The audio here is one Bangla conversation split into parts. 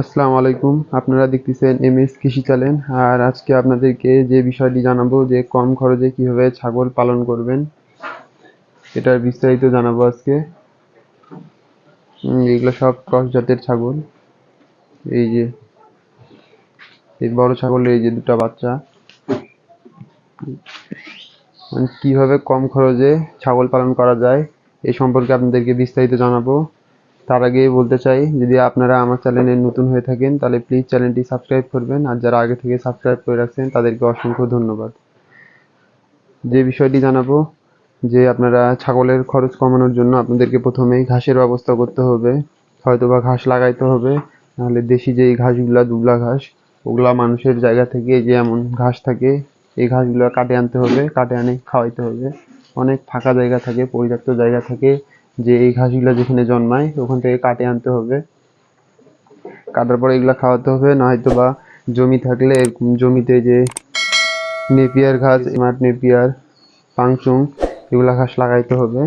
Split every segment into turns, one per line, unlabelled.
আসসালামু আলাইকুম। আপনারা দেখতেছেন এম এস কৃষি চ্যানেল। আর আজকে আপনাদেরকে যে বিষয়টি জানাব, যে কম খরচে কীভাবে ছাগল পালন করবেন, এটার বিস্তারিত জানাব আজকে। এগুলো সব ক্রস জাতের ছাগল। এই যে, এই বড় ছাগল, এই যে দুটো বাচ্চা। মানে কীভাবে কম খরচে ছাগল পালন করা যায় এই সম্পর্কে আপনাদেরকে বিস্তারিত জানাব। তার আগে বলতে চাই, যদি আপনারা আমার চ্যানেলে নতুন হয়ে থাকেন, তাহলে প্লিজ চ্যানেলটি সাবস্ক্রাইব করবেন। আর যারা আগে থেকে সাবস্ক্রাইব করে রাখছেন, তাদেরকে অসংখ্য ধন্যবাদ। যে বিষয়টি জানাব, যে আপনারা ছাগলের খরচ কমানোর জন্য আপনাদেরকে প্রথমেই ঘাসের ব্যবস্থা করতে হবে। হয়তোবা ঘাস লাগাইতে হবে, নাহলে দেশি যে ঘাসগুলা, দুবলা ঘাস, ওগুলা মানুষের জায়গা থেকে যে এমন ঘাস থাকে, এই ঘাসগুলো কাটে আনতে হবে, কাটে আনে খাওয়াইতে হবে। অনেক ফাঁকা জায়গা থাকে পরিত্যক্ত জায়গা থাকে। যে এই ঘাসগুলো যেখানে জন্মায়, ওখান থেকে কাটে আনতে হবে। কাটার পরে এগুলো খাওয়াতে হবে, নয়তো বা জমি থাকলে জমিতে যে নেপিয়ার ঘাস, স্মার্ট নেপিয়ার, পাংচুং, এগুলা ঘাস লাগাইতে হবে।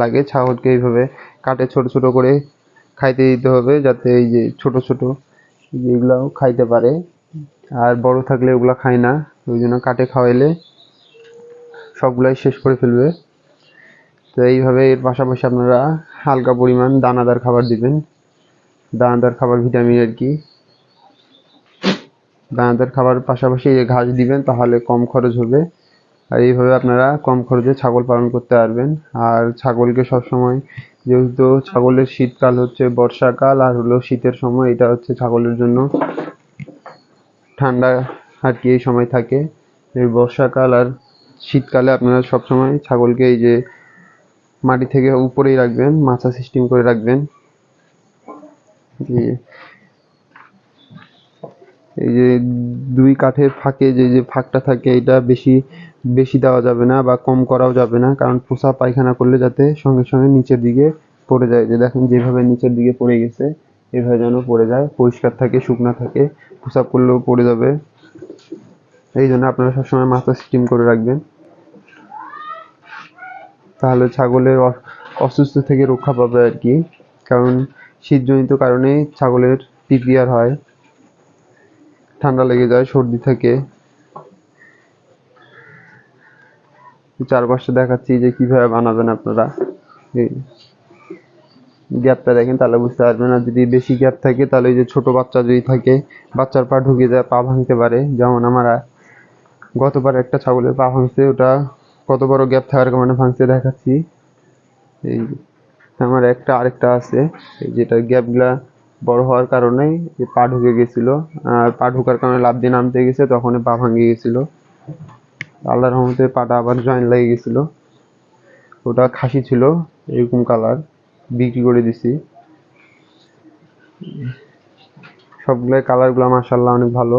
লাগে ছাগলকে এইভাবে কাটে ছোট ছোট করে খাইতে দিতে হবে, যাতে এই যে ছোট ছোট যেগুলাও খাইতে পারে। আর বড় থাকলে ওগুলা খায় না, ওই জন্য কাটে খাওয়াইলে সবগুলাই শেষ করে ফেলবে। তো এইভাবে এর পাশাপাশি আপনারা হালকা পরিমাণ দানাদার খাবার দিবেন। দানাদার খাবার ভিটামিন আর কি। দানাদার খাবার পাশাপাশি ঘাস দিবেন, তাহলে কম খরচ হবে। আর এইভাবে আপনারা কম খরচে ছাগল পালন করতে পারবেন। আর ছাগলকে সবসময় যেহেতু ছাগলের শীতকাল হচ্ছে বর্ষাকাল, আর হলো শীতের সময়, এটা হচ্ছে ছাগলের জন্য ঠান্ডা আর কি এই সময় থাকে। এই বর্ষাকাল আর শীতকালে আপনারা সবসময় ছাগলকে এই যে মাটি থেকে উপরেই রাখবেন মাচা সিস্টেম করে রাখবেন। এই যে দুই কাঠের ফাঁকে যে যে ফাঁকটা থাকে, এটা বেশি বেশি দেওয়া যাবে না বা কম করাও যাবে না, কারণ পোষা পায়খানা করলে যাতে সঙ্গে সঙ্গে নিচের দিকে পড়ে যায়। যে দেখেন যেভাবে নিচের দিকে পড়ে গেছে, এভাবে যেন পড়ে যায়। পরিষ্কার থাকে, শুকনা থাকে প্রসাব করলেও পড়ে যাবে। এই জন্য আপনারা সবসময় মাথা স্টিম করে রাখবেন। তাহলে ছাগলের অসুস্থ থেকে রক্ষা পাবে আর কি। কারণ শীতজনিত কারণে ছাগলের পিপিআর হয়, ঠান্ডা লেগে যায়, সর্দি থাকে। চারপাশে দেখাচ্ছি যে কীভাবে বানাবেন আপনারা। গ্যাপটা দেখেন, তাহলে বুঝতে পারবেন। আর যদি বেশি গ্যাপ থাকে, তাহলে যে ছোট বাচ্চা যদি থাকে, বাচ্চার পা ঢুকে যায়, পা ভাঙতে পারে। যেমন আমার গতবার একটা ছাগলের পা ভাঙছে, ওটা কত বড় গ্যাপ থাকার কারণে ভাঙতে দেখাচ্ছি। এই আমার একটা আরেকটা আছে যেটা গ্যাপগুলা বড় হওয়ার কারণে পা ঢুকে গেছিল। আর পা ঢোকার কারণে লাফ দিয়ে নামতে গেছে তখন পা ভাঙে গেছিল। আল্লাহর রহমতে পাটা আবার জয়েন লেগে গেছিল। ওটা খাসি ছিল, এরকম কালার বিক্রি করে দিছি। সবগুলাই কালারগুলো মাশাআল্লাহ অনেক ভালো।